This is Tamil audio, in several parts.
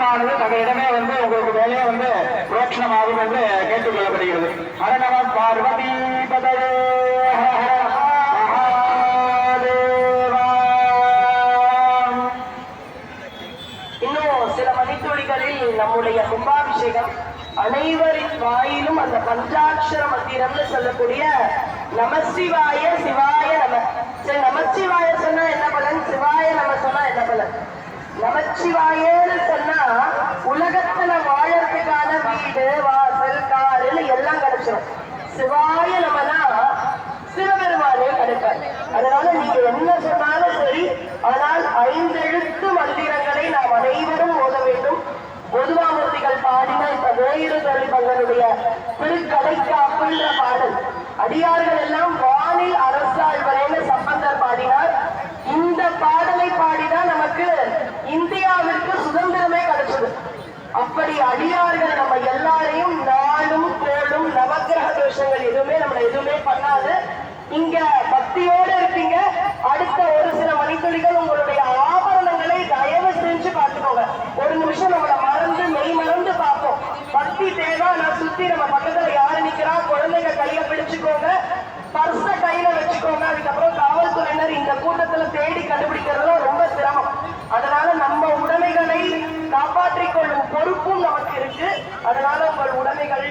மரணமானது தங்களிடமே வந்து உங்களுக்கு வேலையே வந்து புரோட்சணமாகும் என்று கேட்டுக்கொள்ளப்படுகிறது. ஹரணம பார்வதி பதவே இன்னும் சில மணித்துளிகளில் நம்முடைய கும்பாபிஷேகம் அனைவரின் வாயிலும் அந்த பஞ்சாட்சர மந்திரம்னு சொல்லக்கூடிய நமசிவாய சிவாய நம. சரி நமச்சிவாய சொன்னா என்ன பலன்? சிவாய நம சொன்னா என்ன பலன்? நமச்சிவாயன்னு சொன்னா உலகத்துல வாழறதுக்கான வீடு வாசல் காருன்னு எல்லாம் கிடைச்சிடும் சிவாய நமனா சிவபெருமானே கிடைப்பார். அதனால நீங்க என்ன சொன்னாலும் சரி ஆனால் ஐந்தெழுத்து மந்திரங்களை நாம் அனைவரும் ஓத வேண்டும். பொதுவாமூர்த்திகள் பாடின இந்த வேயிறு தளிபங்களுடைய திருக்கடைக்காப்புன்ற பாடல். அடியார்கள் எல்லாம் வானில் அரசாழ்வரேன்னு சம்பந்தர் பாடினார். இந்த பாடலை பாடிதான் நமக்கு இந்தியாவிற்கு சுதந்திரமே அப்படி அடியார்கள் நம்ம எல்லாரையும் நாளும் கோளும் நவக்கிரக தோஷங்கள் எதுவுமே நம்மளை எதுவுமே பண்ணாது. இங்க பக்தியோட இருப்பீங்க. அடுத்த ஒரு சில மணித்துளிகள் உங்களுடைய ஆபரணங்களை தயவு செஞ்சு பார்த்துக்கோங்க. ஒரு நிமிஷம் நம்மள மறந்து மெய் மறந்து பார்ப்போம். பக்தி தேவை நான் சுத்தி நம்ம பக்கத்துல யாரு நிக்கிறா குழந்தைங்க கைய பிடிச்சுக்கோங்க. பர்ச கையில வச்சுக்கோங்க. அதுக்கப்புறம் காவல்துறையினர் இந்த கூட்டத்துல தேடி கண்டுபிடிக்கிறதுல ரொம்ப சிரமம். அதனால நம்ம உடைமைகளை காப்பாற்றிக் கொள்ளும் பொறுப்பும் நமக்கு இருக்கு. அதனால உங்கள் உடைமைகள்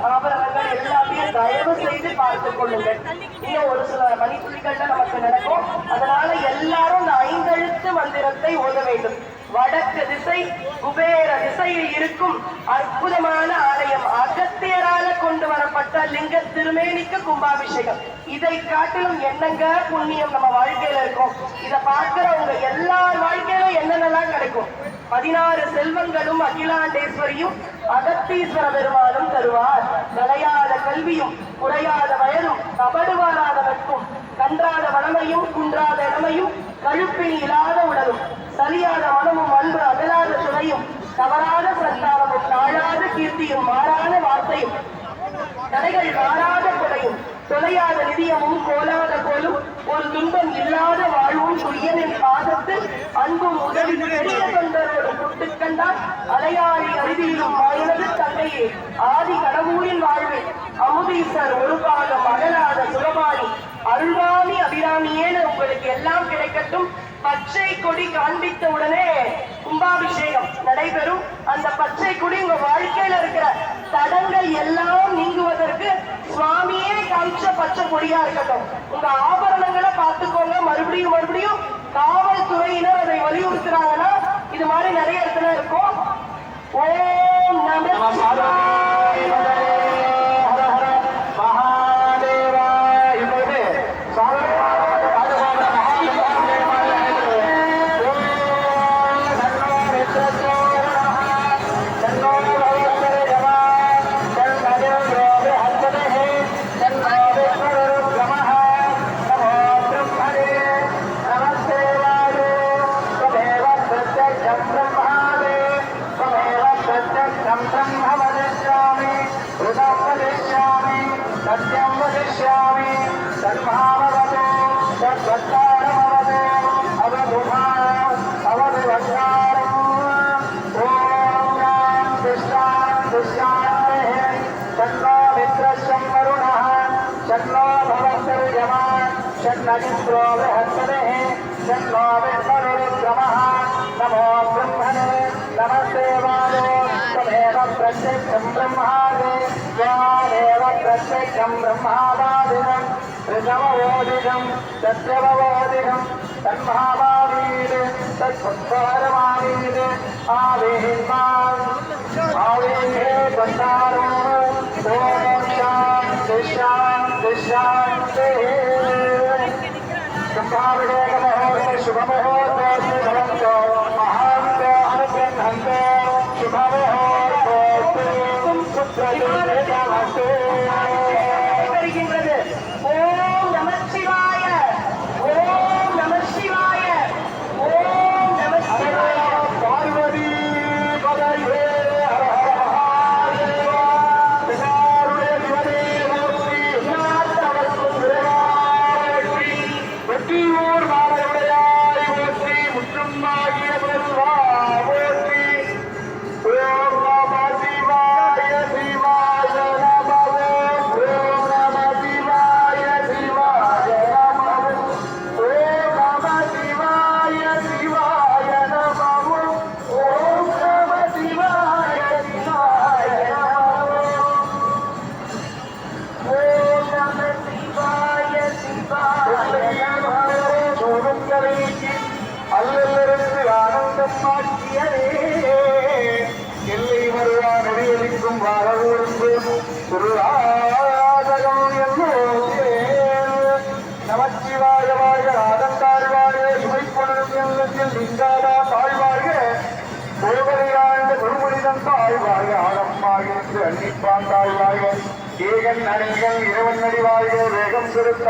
ஆபரணங்கள் எல்லாத்தையும் தயவு செய்து பார்த்துக் கொள்ளுங்கள். இன்னும் ஒரு சில மணித்துளிகள் நமக்கு நடக்கும். அதனால எல்லாரும் இந்த ஐந்தெழுத்து மந்திரத்தை ஓத வேண்டும். வடக்கு திசை குபேர திசையில் இருக்கும் அற்புதமான ஆலயம். அகத்தியரால கொண்டு வரப்பட்ட லிங்க திருமேனிக்கு கும்பாபிஷேகம். இதை காட்டிலும் என்னங்க புண்ணியம் நம்ம வாழ்க்கையில இருக்கும்? இதை பார்க்கிறவங்க எல்லார் வாழ்க்கையிலும் என்னென்னலாம் கிடைக்கும்? பதினாறு செல்வங்களும் அகிலாண்டேஸ்வரியும் அகத்தீஸ்வர பெருமானும் தருவார். நிலையாத கல்வியும் குறையாத வயதும் கபடுவாராத நட்பும் கன்றாத வளமையும் குன்றாத இடமையும் கழுப்பினி இல்லாத உடலும். சரியான மனமும் அன்பு அகலாத துணையும் தவறாத சந்தானமும் தாழாத கீர்த்தியும் மாறான வார்த்தையும் தடைகள் மாறாத கொடையும் தொலையாத நிதியமும் கோலாத கோலும் ஒரு துன்பம் இல்லாத வாழ்வும் துரியனின் பாதத்தில் அன்பும் உதவி பெரிய தொண்டரோடு புட்டு கண்டால் அலையாழி அருவியிலும் வாழ்வது தந்தையே. ஆதி கடவுளின் வாழ்வு அமுதீசர் ஒரு பாகம் அகலாத சுகபாணி அருள்வாணி அபிராமியேன உங்களுக்கு எல்லாம் கிடைக்கட்டும். பச்சை கொடி காண்பித்த உடனே கும்பாபிஷேகம் நடைபெறும். அந்த பச்சை குடி உங்க வாழ்க்கையில இருக்கிற தடங்கள் எல்லாம் நீங்குவதற்கு சுவாமியே காமிச்ச பச்சை கொடியா இருக்கட்டும். உங்க ஆபரணங்களை பார்த்துக்கோங்க. மறுபடியும் மறுபடியும் காவல்துறையினர் அதை வலியுறுத்துறாங்கன்னா இது மாதிரி நிறைய இடத்துல இருக்கும். ஓம் நம ब्रह्मादे व्यादेव प्रत्यक्षं ब्रह्मादादिनं ऋषववोदिनं तत्रवोदिनं तन्भावावीत् तत्पुष्परमावीत् आवेहिन्मान् आवेहे बन्धारो ॐ शान्ति शान्ति शान्तिः शुभाभिषेकमहोदय शुभमहोदय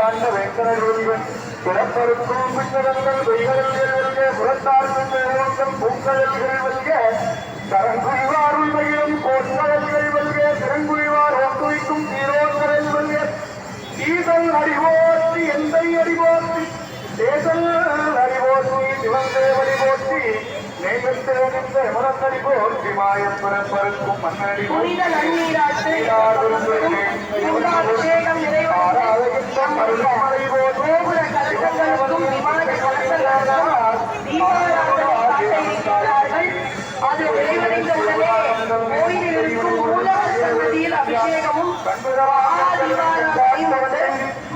ஆண்ட வெங்கடேவன் பிறப்பருக்கும் பின்னடங்கள் வெயிலல்கள் புறத்தார்க்கும் நேரங்கள் பூங்கடல்கள் வல்க கரங்குழிவார் உண்மையிலும் கோட்கடல்கள் வல்க திறங்குழிவார் ஒத்துவிக்கும் தீரோங்கடல் வல்க ஈதல் அறிவோற்றி எந்தை அறிவோற்றி தேசல் அறிவோற்றி சிவந்தேவ அறிவோற்றி மரத்தடி போல் சிவாயம்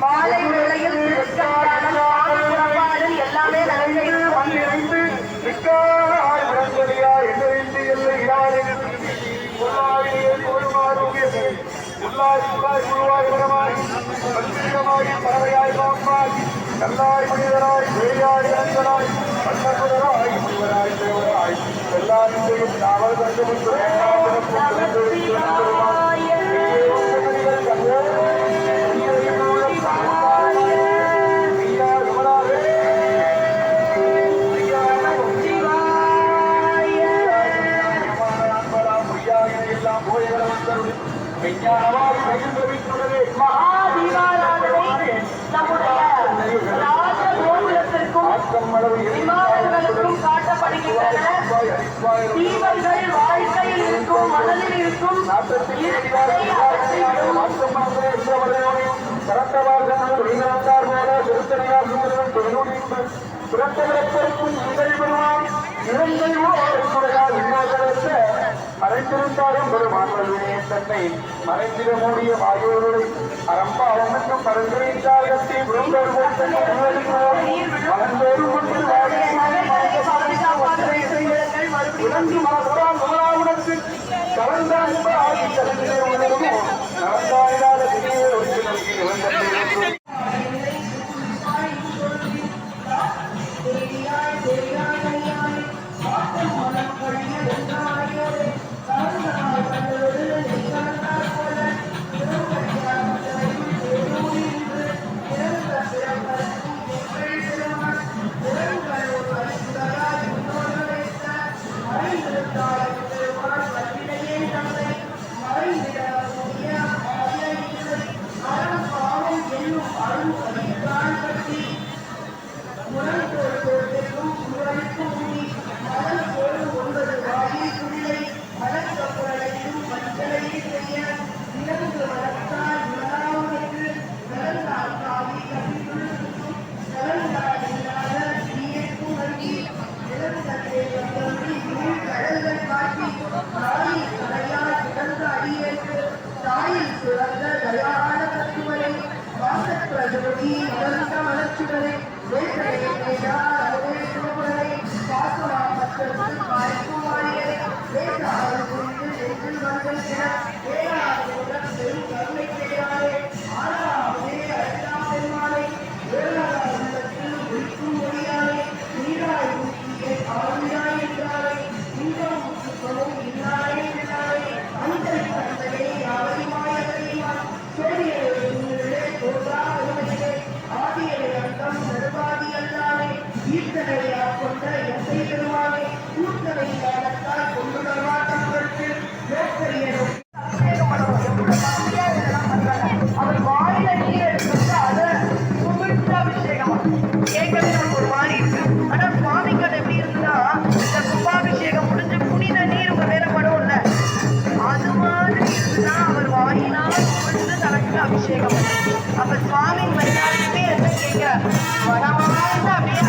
மாலை எல்லாய் புகழ் குருவாய் பகவாய் பத்திரிகமாய் பறவையாய் பாம்பாய் கல்லாய் மனிதராய் வேயாய் அரசனாய் பன்னகுதராய் முனிவராய் தேவராய் எல்லாருக்கும் நாவல் கண்டுபிடித்து Gracias. விமானங்களுக்கும் காட்டப்படுகின்றன. தீபங்கள் வாழ்க்கையில் இருக்கும் மனதில் இருக்கும் கரத்தவார்கள் வெளிநாட்டார் போல திருத்தணியார் தொழில்நுட்பம் பிறந்தவரத்திற்கும் இறைவனால் இறந்தையோட மறைந்திருந்தாலும் ஒரு மாணவர்களே தன்னை மறைந்திட மூடிய வாயோருடைய அரம்பாவம் மற்றும் பரந்துரைத்தார்கள் தீவிரம் வருவோம் Yeah. அபிஷேகம் அப்ப சுவாமி வந்தாலுமே வந்து கேட்கிறார் வனமார்ந்த அப்படியே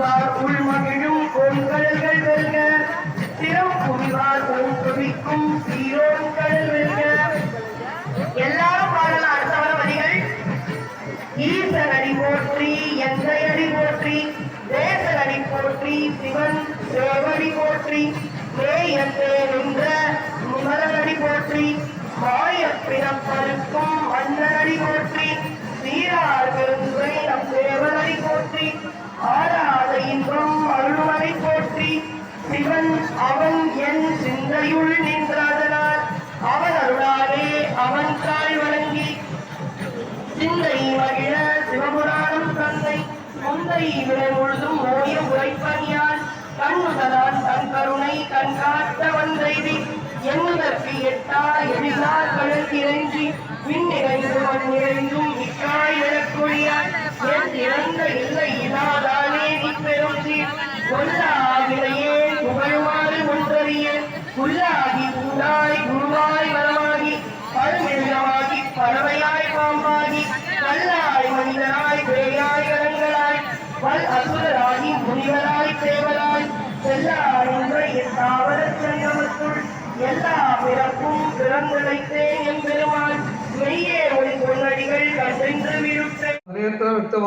கரம் உள்மகிழும் கோண்கடல்கள் வெல்க. திறம் குவிவார் உள் குவிக்கும் சீரோன் வெல்க. எல்லாரும் பாடலாம் அடுத்தவர வரிகள். ஈசன் அடி போற்றி எந்தையடி போற்றி தேசன் அடி போற்றி சிவன் சேவடி போற்றி மேயத்தே நின்ற முதலடி போற்றி மாய பிறப்பருக்கும் மன்னனடி போற்றி சீரார் பெருந்துரை நம் தேவனடி போற்றி சிவன் அவன் என் சிந்தையுள் நின்றாதனால் அவன் அருளாலே அவன் தாய் வழங்கி சிந்தை மகிழ சிவபுராணம் தந்தை முந்தை வினை முழுதும் ஓய உரைப்பணியான் கண்ணுதலான் தன் கருணை கண் காட்ட வந்தைவி எண்ணுதற்கு எட்டா எழிலார் கழுத்திறங்கி இறைஞ்சி விண் நிறைந்து மண் நிறைந்தும் இக்காய் விளக்கொழியான் என் இறந்த இல்லை இல்லாதானே நீ பெரும் சீர் புல்லாகி குருவாய் வரமாகி பழமிருகமாகி பறவையாய் பாம்பாகி கல்லாய் மனிதனாய் பேயாய் கரங்களாய் பல் அசுரராகி முனிவராய் தேவராய் செல்லாய் என்ற தாவர சங்கமத்துள் எல்லா பிறப்பும் பிறந்துழைத்தேன் என் பெருமாள். மெய்யே ஒளி பொன்னடிகள் கண்டென்று नेत्र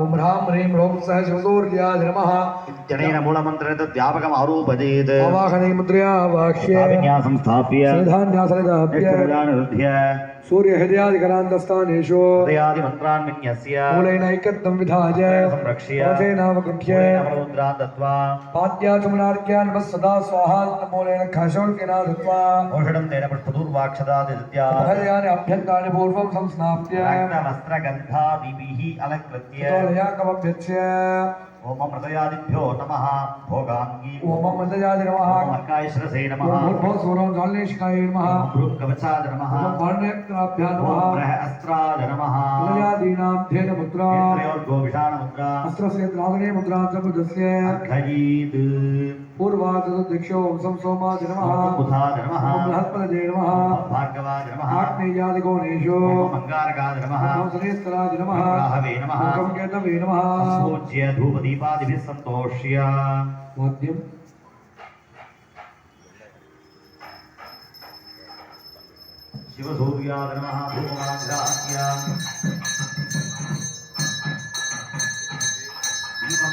ओम भावनेत्राभ्यां सह शिवसूर्याय नमः इत्यनेन मूलमन्त्रेण तद्व्यापकम् आरोपजेत् अवाहने मुद्रया वाक्ये निष्ठुरानुरुध्य सूर्यहृदयादिकरान्तस्थानेषु हृदयादिमन्त्रान् विन्यस्य। मूलैनैकत्वं विधाय। संरक्ष्य। रथेनावगृह्य मूलेन द्त्वा पाद्याचमनार्घ्यान् सदा स्वाहा मूलेन खशोल्केना दत्त्वा औषधं तेन पुष्पदूर्वाक्षदादित्या हृदयानि अभ्यन्तानि पूर्वं संस्नाप्य। रक्तवस्त्रगन्धादिभिः अलङ्कृत्य। तोलयाकमभ्यस्य ఓమ మృదయాదిభ్యో నమ. భోగాంగి. ఓమ మృదయాది నమ. అర్కాయశ్రసే నమ. ఓం సూరం జాలనేష్కాయ నమ. ఓం కవచాద నమ. ఓం భారణేత్రాభ్యా నమ. ఓం అస్త్రాద నమ. మృదయాదీనాం पूर्वादीक्षो सोमाज नम। बृहस्पतजे नम। भागवाज नम। आग्नेयादिगोणेशो मंगारकाज नम। संसनेस्तराज नम। राहवे नम। केतवे नम। पूज्य धूपदीपादिभिः सन्तोष्य। वाद्यम् शिवसूर्या नमः। भूमाध्यात्या दीपं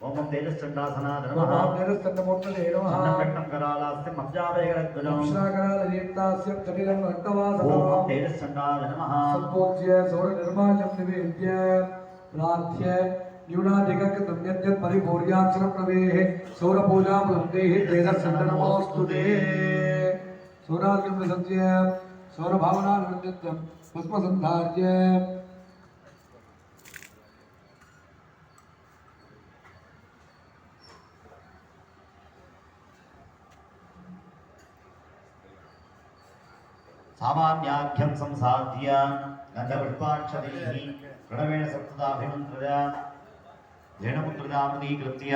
ఓం తేజస్చండాసనాథ నమః తేజస్చండమూర్తయే నమః అన్నపెట్టం కరాలాస్య మధ్యావేగర ధ్వజం అక్షరాకరాల దీప్తాస్య చటిలం భక్తవాసన ఓం తేజస్చండాయ నమః సంపూజ్య సౌర నిర్మాణం నివేద్య ప్రార్థ్య न्यूनाधिककृतं यद्यत् परिपूर्याक्षरं प्रवेः सौरपूजां वृन्देः तेजस्सन्दनमोऽस्तु ते सौराज्यं विसर्ज्य सौरभावनानुरञ्जत्यं भस्मसन्धार्य सामान्याख्यं संसाध्य गन्धपुष्पाक्षदैः प्रणवेण सप्तदाभिमन्त्रया जैनपुत्रदामृतीकृत्य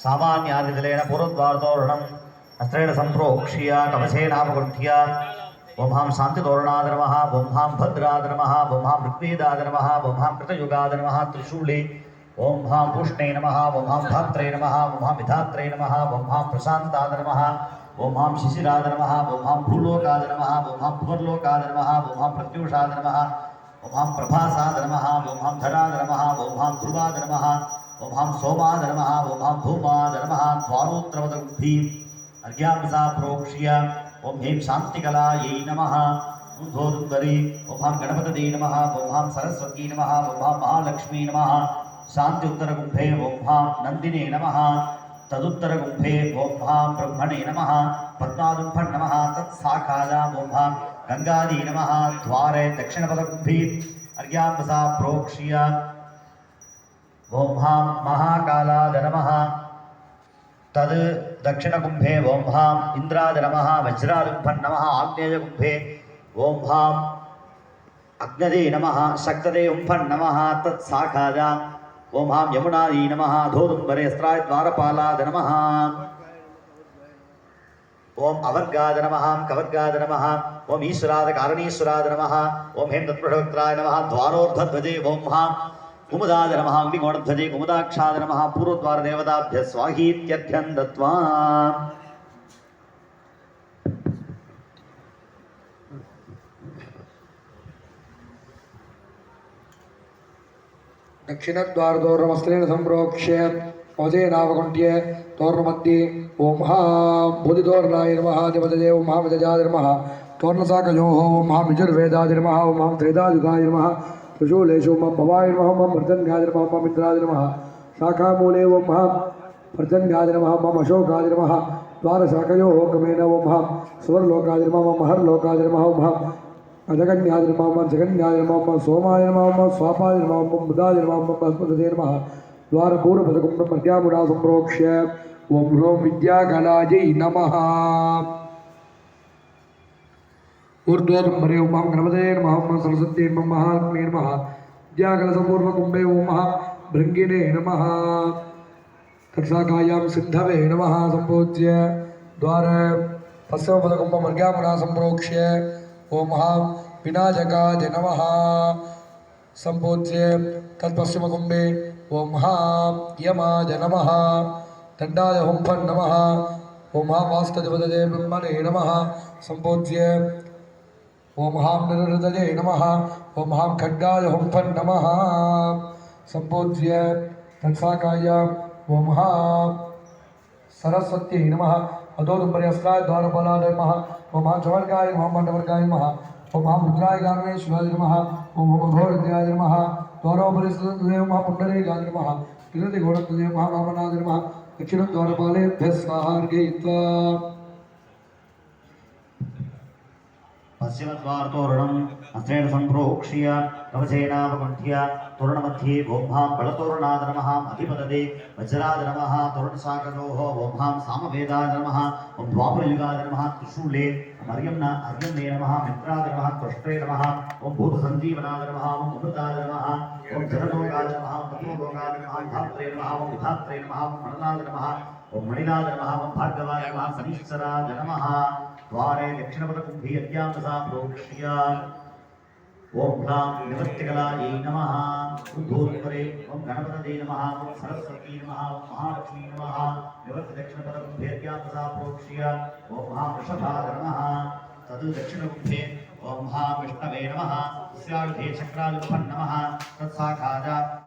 సామాన్యాదిదలేన పూర్వద్వారతోరణం అస్త్రేణ సంప్రోక్ష్య తమసేనాపగృహ్య ఓంహాం శాంతితోరణాధర్మ ఓంహాం భద్రాధర్మ ఓంహాం ఋగ్వేదాధర్మ ఓంహాం కృతయుగాధర్మ త్రిశూళి ఓం భాం పూష్ణే నమ ఓం హాం ధాత్రే నమ ఓం హాం విధాత్రే నమ ఓం హాం ప్రశాంతాధర్మ ఓం హాం శిశిరాధర్మ ఓం హాం భూలోకాధర్మ ఓం హాం భూర్లోకాధర్మ ఓం హాం ప్రత్యూషాధర్మ ఓం హాం ప్రభాసాధర్మ ఓం ओम सोमा सोमाद नम भूमा हम भूमाद नम द्वारोत्रवदी अर्घ्यामसा प्रोक्ष्य ओम ह्रीं शांतिकला ये नम। उद्धोदुंदरी ओम हम गणपतदे नमः ओम सरस्वती नमः ओम महालक्ष्मी नमः। शांति उत्तरगुंफे ओम हाँ नंदिने नमः। तदुत्तरगुंफे ओम हाँ ब्रह्मणे नमः। पद्मादुंभ नमः तत्साखाजा ओम हाँ गंगादी नमः। द्वारे दक्षिणपदगुंफी अर्घ्यामसा प्रोक्ष्य ఓం హాం మహాకాలాద నమ. తద్ దక్షిణకుంభే ఓం హాం ఇంద్రాద నమ వజ్రాలుంభన్ నమ ఆగ్నేయకుంభే ఓం హాం అగ్నదే నమ శక్తదే ఉంఫన్ నమ తత్ సాఖాద ఓం హాం యమునాది నమ ధోదుంబరే స్త్రాయ ద్వారపాలాద నమ. ఓం అవర్గాద నమ కవర్గాద నమ ఓం ఈశ్వరాద కారణీశ్వరాద నమ ఓం హేం తత్ప్రభక్తాయ నమ ద్వారోర్ధధ్వజే ఓం హాం कुमुदाद नमः अग्निकोणध्वजे कुमुदाक्षाद नमः पूर्वद्वारदेवताभ्यः स्वाहीत्यर्घ्यं दत्त्वा दक्षिणद्वारदोरणमस्त्रेण सम्प्रोक्ष्य कवचेनावकुण्ठ्य तोरणमध्ये ॐ हा बोधितोरणाय नमः दिवदजे ॐ हा विदजाय नमः तोरणशाकयोः ॐ हा यजुर्वेदाय नमः ॐ हाँ त्रेदायुगाय नमः कुशूलेशोम पवायुर्मह मृदंगादिर्मह ममित्रादिर्मह शाखामूले वो महा प्रजंगादिर्मह मम अशोकाय नमः। द्वार शाखयो होकमेन वो महा नमः मम हर लोकाद्र नमः ओम मह। अजगन्याद नमः मम जगन्याद नमः मम सोमाय नमः मम स्वापाद नमः मम हरलोकादिर्मह नमः मम जगन्यादिर्मह नमः। द्वार पूर्व बृहस्पतिर्मह प्रत्यामुदा संप्रोक्ष्य ओम ओं विद्या विद्याकलायै नमः। ऊर्ध्वजम्बरे उमां ओम नमः नम सरस्वत्यै नमः महालक्ष्मी नमः विद्याकलसपूर्वकुम्भे ओमः भृङ्गिणे नमः तत्साकायां सिद्धवे नमः, सम्पूज्य द्वारे पश्चिमपदकुम्भमर्घ्यामुना सम्प्रोक्ष्य ओमः विनाजकाय नमः, सम्पूज्य तत्पश्चिमकुम्भे ओमः यमाय नमः, दण्डाय हुम्फन् नमः ओम वास्तजपदजे ब्रह्मणे नम, सम्पूज्य ओम हाँ नरहृदय नम। ओम हाँ खड्गाय हम फन् नमः। सम्बोध्य तत्साकाय ओं हाँ सरस्वत्यै नमः। अधोदुपर्यस्ताय द्वारपालाय नम। ओम हाँ चवर्गाय हम मंडवर्गाय नम। ओम हाँ रुद्राय गामे शिवाय नमः। ओं ओं घोरद्याय नमः। द्वारोपरिस्तुते ओं हाँ पुण्डरीकाय नमः। गिरिघोरत्वदेव महामनाय नमः। दक्षिणद्वारपालेभ्यः स्वाहा अर्घयित्वा। पश्चिमद्वारतोरणम् अस्त्रेण सम्प्रोक्ष्य कवचेनावकुण्ठ्य तोरणमध्ये हाँ बलतोरणाद नमः अधिपददे वज्राद नमः तोरणशाकयोः ॐ हाँ सामवेदाय नमः ॐ द्वापरयुगाय नमः त्रिशूले ॐ अर्यम्न नमः मित्राय नमः त्वष्ट्रे नमः ॐ भूतसञ्जीवनाय नमः ॐ अमृताय नमः ॐ जनलोकाय नमः तत्त्वलोकाय नमः धात्रे नमः ॐ विधात्रे नमः ॐ मणनाय नमः ॐ मणिनाय नमः ॐ भार्गवाय नमः शनीश्वराय नमः द्वारे दक्षिणपदकुम्भी अद्यामसा प्रोक्ष्य। नमः। गणपतये नमः। सरस्वती नमः। ॐ महालक्ष्मी नमः। निवृत्तिदक्षिणपदकुम्भे अद्यामसा प्रोक्ष्य। ॐ महा वृषभाय नमः तद् दक्षिणकुम्भे ॐ विष्णवे नमः नमः। तत्साखाजा